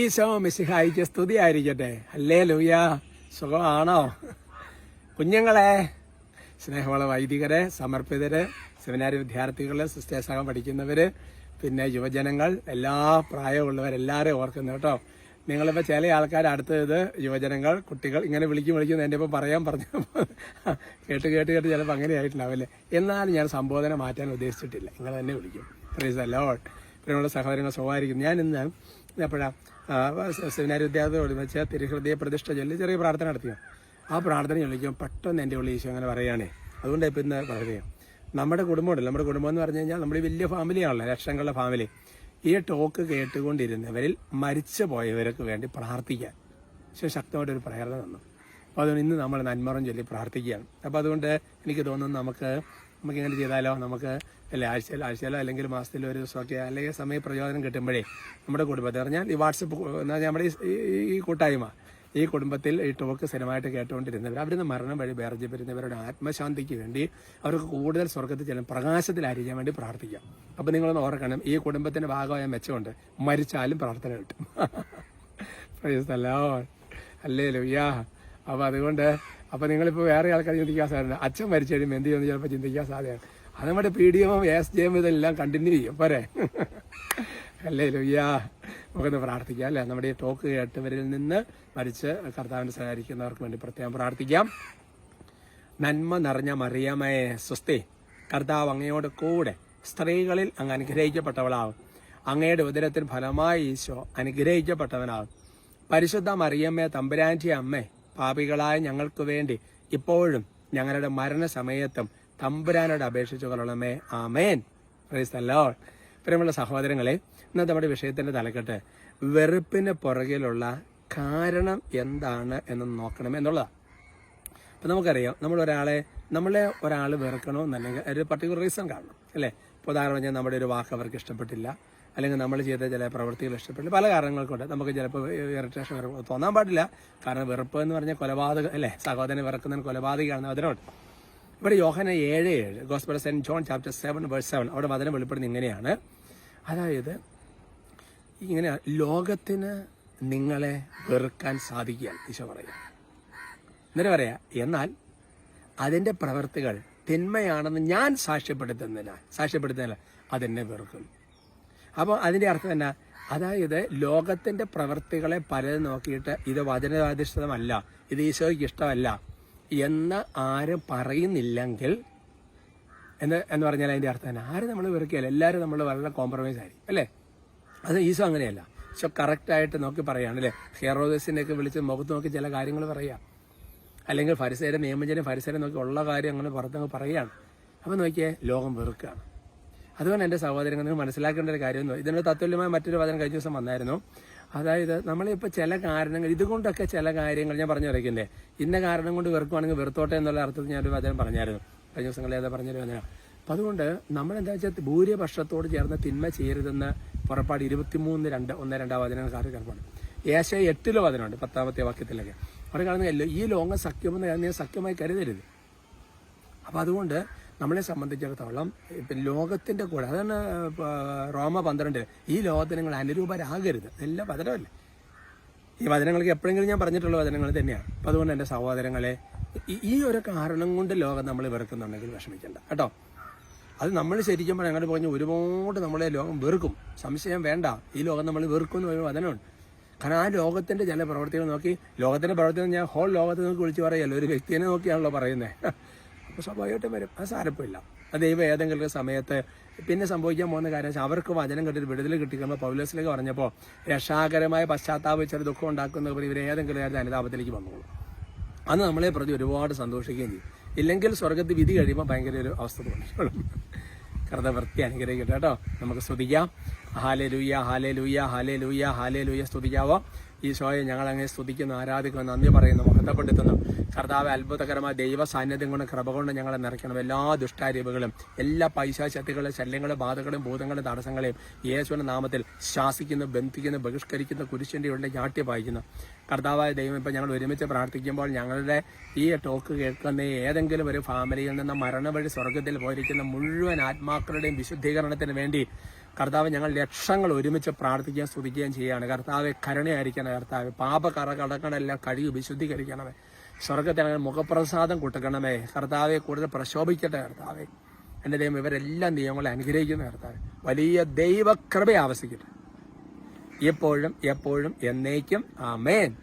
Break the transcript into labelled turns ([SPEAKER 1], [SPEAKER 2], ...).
[SPEAKER 1] ഈശോ മിശിഹായിക്ക് സ്തുതി ആയിരിക്കട്ടെ അല്ലേ ലൂയ സുഖമാണോ? കുഞ്ഞുങ്ങളെ സ്നേഹമുള്ള വൈദികരെ സമർപ്പിതര് സെമിനാരി വിദ്യാർത്ഥികൾ സിസ്റ്റേഴ്സകം പഠിക്കുന്നവര് പിന്നെ യുവജനങ്ങൾ എല്ലാ പ്രായമുള്ളവരെല്ലാവരെയും ഓർക്കുന്നു കേട്ടോ. നിങ്ങളിപ്പോൾ ചില ആൾക്കാർ അടുത്തത് യുവജനങ്ങൾ കുട്ടികൾ ഇങ്ങനെ വിളിക്കും വിളിക്കുന്നു എന്റെ ഇപ്പം പറയാൻ പറഞ്ഞു കേട്ട് കേട്ട് കേട്ട് ചിലപ്പോൾ അങ്ങനെ ആയിട്ടുണ്ടാവില്ലേ? എന്നാലും ഞാൻ സംബോധന മാറ്റാൻ ഉദ്ദേശിച്ചിട്ടില്ല. നിങ്ങൾ തന്നെ വിളിക്കും പ്രീസ് അലോട്ട് പ്രിയമുള്ള സഹോദരങ്ങൾ സ്വഭാവിക്കുന്നു ഞാൻ ഇന്ന് എപ്പോഴാണ് സെമിനാരി വെച്ച തിരുഹൃദയ പ്രതിഷ്ഠ ചൊല്ലി ചെറിയ പ്രാർത്ഥന നടത്തിയോ? ആ പ്രാർത്ഥന ചൊല്ലിക്കും പെട്ടെന്ന് എന്റെ ഉള്ളിൽ ഈശോ അങ്ങനെ പറയുകയാണേ. അതുകൊണ്ട് ഇപ്പം ഇന്ന് പറയുകയും നമ്മുടെ കുടുംബമുണ്ടല്ലോ. നമ്മുടെ കുടുംബം എന്ന് പറഞ്ഞു കഴിഞ്ഞാൽ നമ്മുടെ വലിയ ഫാമിലിയാണല്ലോ ലക്ഷങ്ങളുടെ ഫാമിലി ഈ ടോക്ക് കേട്ടുകൊണ്ടിരുന്നവരിൽ മരിച്ചു പോയവർക്ക് വേണ്ടി പ്രാർത്ഥിക്കാൻ. പക്ഷേ ശക്തമായിട്ടൊരു പ്രേരണ തന്നു. അപ്പോൾ അതുകൊണ്ട് ഇന്ന് നമ്മൾ നന്മറം ചൊല്ലി പ്രാർത്ഥിക്കുകയാണ്. അപ്പോൾ അതുകൊണ്ട് എനിക്ക് തോന്നുന്നു നമുക്ക് നമുക്ക് എങ്ങനെ ചെയ്താലോ? നമുക്ക് അല്ലെ ആഴ്ചയിൽ ആഴ്ചയിലോ അല്ലെങ്കിൽ മാസത്തിലോ ഒരു ദിവസമൊക്കെ അല്ലെങ്കിൽ സമയ പ്രയോജനം കിട്ടുമ്പോഴേ നമ്മുടെ കുടുംബത്തിൽ. പറഞ്ഞാൽ ഈ വാട്സപ്പ് നമ്മുടെ ഈ- കൂട്ടായ്മ ഈ കുടുംബത്തിൽ ഈ ടോക്ക് സ്ഥിരമായിട്ട് കേട്ടുകൊണ്ടിരുന്നവർ അവരിന്ന് മരണം വഴി വേർജ് വരുന്നവരുടെ ആത്മശാന്തിക്ക് വേണ്ടി അവർക്ക് കൂടുതൽ സ്വർഗത്തിൽ ചെല്ലും പ്രകാശത്തിലായിരിക്കാൻ വേണ്ടി പ്രാർത്ഥിക്കാം. അപ്പം നിങ്ങളൊന്ന് ഓർക്കണം ഈ കുടുംബത്തിന്റെ ഭാഗമായ മെച്ചമുണ്ട്. മരിച്ചാലും പ്രാർത്ഥന കിട്ടും. അല്ലേ അപ്പം അപ്പോൾ അതുകൊണ്ട് അപ്പോൾ നിങ്ങളിപ്പോൾ വേറെ ആൾക്കാർ ചിന്തിക്കാൻ സാധ്യത അച്ഛൻ മരിച്ചു കഴിയുമ്പോൾ എന്ത് ചെയ്യുമെന്ന് ചിലപ്പോൾ ചിന്തിക്കാൻ സാധ്യതയാണ്. അത് നമ്മുടെ പി ഡി എമ്മും എസ് ജെ എം ഇതെല്ലാം കണ്ടിന്യൂ ചെയ്യും. പോരെ. അല്ലേ ലുയ്യാ നമുക്കൊന്ന് പ്രാർത്ഥിക്കാം അല്ലേ? നമ്മുടെ ഈ ടോക്ക് കേട്ടവരിൽ നിന്ന് മരിച്ച് കർത്താവിനെ സഹായിക്കുന്നവർക്ക് വേണ്ടി പ്രത്യേകം പ്രാർത്ഥിക്കാം. നന്മ നിറഞ്ഞ മറിയമേ സ്വസ്തി. കർത്താവ് അങ്ങയോട് കൂടെ സ്ത്രീകളിൽ അങ്ങ് അനുഗ്രഹിക്കപ്പെട്ടവളാവും. അങ്ങയുടെ ഉദരത്തിൽ ഫലമായി ഈശോ അനുഗ്രഹിക്കപ്പെട്ടവനാവും. പരിശുദ്ധ മറിയമ്മേ തമ്പുരാന്റെ അമ്മേ പാപികളായ ഞങ്ങൾക്ക് വേണ്ടി ഇപ്പോഴും ഞങ്ങളുടെ മരണസമയത്തും തമ്പുരാനോട് അപേക്ഷിച്ചു കൊള്ളണമേ. ആമേൻ. പ്രൈസ് ഇത്തരമുള്ള സഹോദരങ്ങളെ ഇന്നത്തെ നമ്മുടെ വിഷയത്തിന്റെ തലക്കെട്ട് വെറുപ്പിന് പുറകിലുള്ള കാരണം എന്താണ് എന്ന് നോക്കണം എന്നുള്ളതാണ് അപ്പം നമുക്കറിയാം നമ്മൾ ഒരാളെ നമ്മളെ ഒരാൾ വെറുക്കണമെന്നുണ്ടെങ്കിൽ ഒരു പർട്ടിക്കുലർ റീസൺ കാണണം അല്ലേ? ഉദാഹരണം പറഞ്ഞാൽ നമ്മുടെ ഒരു വാക്ക് അവർക്ക് ഇഷ്ടപ്പെട്ടില്ല അല്ലെങ്കിൽ നമ്മൾ ചെയ്ത ചില പ്രവൃത്തികൾ ഇഷ്ടപ്പെട്ടില്ല പല കാരണങ്ങൾക്കുണ്ട് നമുക്ക് ചിലപ്പോൾ ഇറിറ്റേഷൻ തോന്നാൻ പാടില്ല. കാരണം വെറുപ്പ് എന്ന് പറഞ്ഞാൽ കൊലപാതകം അല്ലേ? സഹോദരനെ വെറുക്കുന്നതിന് കൊലപാതകമാണ് അതിനോട്. ഇവിടെ യോഹന ഏഴ് ഏഴ്. Gospel Saint John chapter seven verse seven അവിടെ വചനം വെളിപ്പെടുന്നത് ഇങ്ങനെയാണ്. അതായത് ഇങ്ങനെ ലോകത്തിന് നിങ്ങളെ വെറുക്കാൻ സാധിക്കുകയാണ്. ഈശോ പറയുക. എന്നിട്ട് പറയാ എന്നാൽ അതിന്റെ പ്രവൃത്തികൾ തിന്മയാണെന്ന് ഞാൻ സാക്ഷ്യപ്പെടുത്തുന്നില്ല. സാക്ഷ്യപ്പെടുത്തുന്നില്ല. അതെന്നെ വെറുക്കും. അപ്പോൾ അതിന്റെ അർത്ഥം എന്നാ അതായത് ലോകത്തിന്റെ പ്രവൃത്തികളെ പലതും നോക്കിയിട്ട് ഇത് വചനാധിഷ്ഠിതമല്ല. ഇത് ഈശോയ്ക്ക് ഇഷ്ടമല്ല. എന്ന് ആരും പറയുന്നില്ലെങ്കിൽ എന്ന് എന്ന് പറഞ്ഞാൽ അതിന്റെ അർത്ഥം ആരും നമ്മൾ വെറുക്കുകയല്ല. എല്ലാവരും നമ്മൾ വളരെ കോംപ്രമൈസ് ആയിരിക്കും അല്ലേ? അത് ഈശോ അങ്ങനെയല്ല. ഈശോ കറക്റ്റായിട്ട് നോക്കി പറയുകയാണ് അല്ലേ? ഹെറോദസിനെയൊക്കെ വിളിച്ച് മുഖത്ത് നോക്കി ചില കാര്യങ്ങൾ പറയാം അല്ലെങ്കിൽ ഫരിസേരെ നിയമജനം ഫരിസേരെ നോക്കി ഉള്ള കാര്യം അങ്ങനെ പുറത്തങ്ങ് പറയുകയാണ്. അപ്പം നോക്കിയേ ലോകം വെറുക്കുകയാണ്. അതുകൊണ്ട് എന്റെ സഹോദരങ്ങൾ മനസ്സിലാക്കേണ്ട ഒരു കാര്യം ഇതിനുള്ള തത്തുല്യമായ മറ്റൊരു വചനം കഴിഞ്ഞ ദിവസം വന്നായിരുന്നു. അതായത് നമ്മളിപ്പോൾ ചില കാരണങ്ങൾ ഇതുകൊണ്ടൊക്കെ ചില കാര്യങ്ങൾ ഞാൻ പറഞ്ഞു വരയ്ക്കില്ലേ ഇന്ന കാരണം കൊണ്ട് വെറുക്കുവാണെങ്കിൽ വെറുത്തോട്ടെ എന്നുള്ള അർത്ഥത്തിൽ ഞാനൊരു വചനം പറഞ്ഞായിരുന്നു. കഴിഞ്ഞ ദിവസങ്ങളിൽ ഏതാ പറഞ്ഞൊരു വചനം? അപ്പം അതുകൊണ്ട് നമ്മൾ എന്താ വെച്ചാൽ ഭൂരിപക്ഷത്തോട് ചേർന്ന് തിന്മ ചെയ്യരുതെന്ന് പുറപ്പാട് ഇരുപത്തിമൂന്ന് രണ്ട് ഒന്ന് രണ്ടാം വചനങ്ങൾ സാറ് കിടപ്പാണ് ഏശ എട്ടിലോ വചനമുണ്ട് പത്താമത്തെ വാക്യത്തിലൊക്കെ. അവിടെ കാണുന്നതല്ലോ ഈ ലോകം സഖ്യമെന്ന് ഞാൻ സഖ്യമായി കരുതരുത്. അപ്പം അതുകൊണ്ട് നമ്മളെ സംബന്ധിച്ചിടത്തോളം ഇപ്പം ലോകത്തിന്റെ കൂടെ അതാണ് റോമ പന്ത്രണ്ട്. ഈ ലോകത്തിന് നിങ്ങൾ അനുരൂപരാകരുത്. എല്ലാ വചനമല്ലേ? ഈ വചനങ്ങൾക്ക് എപ്പോഴെങ്കിലും ഞാൻ പറഞ്ഞിട്ടുള്ള വചനങ്ങൾ തന്നെയാണ്. അപ്പം അതുകൊണ്ട് എന്റെ സഹോദരങ്ങളെ ഈ- ഒരു കാരണം കൊണ്ട് ലോകം നമ്മൾ വെറുക്കുന്നുണ്ടെങ്കിൽ വിഷമിക്കണ്ട. കേട്ടോ? അത് നമ്മൾ ശരിക്കും പറഞ്ഞാൽ അങ്ങോട്ട് ഒരുപാട് നമ്മളെ ലോകം വെറുക്കും. സംശയം വേണ്ട. ഈ ലോകം നമ്മൾ വെറുക്കും എന്ന് പറയുന്ന വചനമുണ്ട്. കാരണം ആ ലോകത്തിന്റെ ചില പ്രവർത്തികൾ നോക്കി ലോകത്തിന്റെ പ്രവർത്തികൾ ഞാൻ ഹോൾ ലോകത്തെ നോക്കി വിളിച്ച് പറയല്ലോ ഒരു വ്യക്തിനെ നോക്കിയാണല്ലോ പറയുന്നത്. സ്വാഭാവികമായിട്ടും വരും. അത് സാരപ്പില്ല അത് ദൈവം ഏതെങ്കിലും സമയത്ത് പിന്നെ സംഭവിക്കാൻ പോകുന്ന കാര്യം വെച്ചാൽ അവർക്ക് വചനം കിട്ടിയിട്ട് വിടുതൽ കിട്ടിക്കുമ്പോൾ പൗലോസിലേക്ക് പറഞ്ഞപ്പോൾ രക്ഷാകരമായ പശ്ചാത്താപിച്ചൊരു ദുഃഖം ഉണ്ടാക്കുന്നവർ ഇവർ ഏതെങ്കിലും കാര്യം അനുതാപത്തിലേക്ക് വന്നോളൂ. അന്ന് നമ്മളെ പ്രതി ഒരുപാട് സന്തോഷിക്കുകയും ചെയ്യും. ഇല്ലെങ്കിൽ സ്വർഗത്തിൽ വിധി കഴിയുമ്പോൾ ഭയങ്കര ഒരു അവസ്ഥ തോന്നിക്കോളും കർത്തവൃത്തി അനുഗ്രഹിക്കട്ടെ കേട്ടോ. നമുക്ക് സ്തുതിക്കാം. ഹാലേ ലൂയ്യ ഹാലെ ലൂയ്യ ഹാലെ ലൂയ്യ ഹാലെ സ്തുതിക്കാവോ. ഈ ഷോയെ ഞങ്ങൾ അങ്ങനെ സ്തുതിക്കുന്നു ആരാധിക്കുന്നു നന്ദി പറയുന്നു മഹത്വപ്പെടുത്തുന്നു. കർത്താവ് അത്ഭുതകരമായ ദൈവ സാന്നിധ്യം കൊണ്ട് കൃപ കൊണ്ട് ഞങ്ങളെ നിറയ്ക്കണം. എല്ലാ ദുഷ്ടാരൂപകളും എല്ലാ പൈശാശക്തികളും ശല്യങ്ങളും ബാധകളും ഭൂതങ്ങളും തടസ്സങ്ങളെയും യേശുവിന്റെ നാമത്തിൽ ശാസിക്കുന്നു ബന്ധിക്കുന്നു ബഹിഷ്കരിക്കുന്നു കുരിശിന്റെ ഉള്ളിൽ ഞാട്ടി പായിക്കുന്നു കർത്താവായ ദൈവം ഇപ്പം ഞങ്ങൾ ഒരുമിച്ച് പ്രാർത്ഥിക്കുമ്പോൾ ഞങ്ങളുടെ ഈ ടോക്ക് കേൾക്കുന്ന ഏതെങ്കിലും ഒരു ഫാമിലിയിൽ നിന്ന് മരണ വഴി സ്വർഗത്തിൽ പോയിരിക്കുന്ന മുഴുവൻ ആത്മാക്കളുടെയും വിശുദ്ധീകരണത്തിന് വേണ്ടി കർത്താവ് ഞങ്ങൾ ലക്ഷങ്ങൾ ഒരുമിച്ച് പ്രാർത്ഥിക്കുകയും സ്തുതിക്കുകയും ചെയ്യുകയാണ്. കർത്താവ് കരുണയായിരിക്കണം കർത്താവ്. പാപ കറ കടങ്ങളെല്ലാം കഴുകി വിശുദ്ധീകരിക്കണമേ. സ്വർഗത്തെ അങ്ങനെ മുഖപ്രസാദം കൊടുക്കണമേ. കർത്താവെ കൂടുതൽ പ്രശോഭിക്കട്ടെ കർത്താവെ. എന്റെ ദൈവം ഇവരെല്ലാം ദൈവങ്ങളെ അനുഗ്രഹിക്കുന്ന കർത്താവ്. വലിയ ദൈവകൃപ ആവശ്യിക്കട്ടെ എപ്പോഴും എപ്പോഴും എന്നേക്കും. ആമേൻ.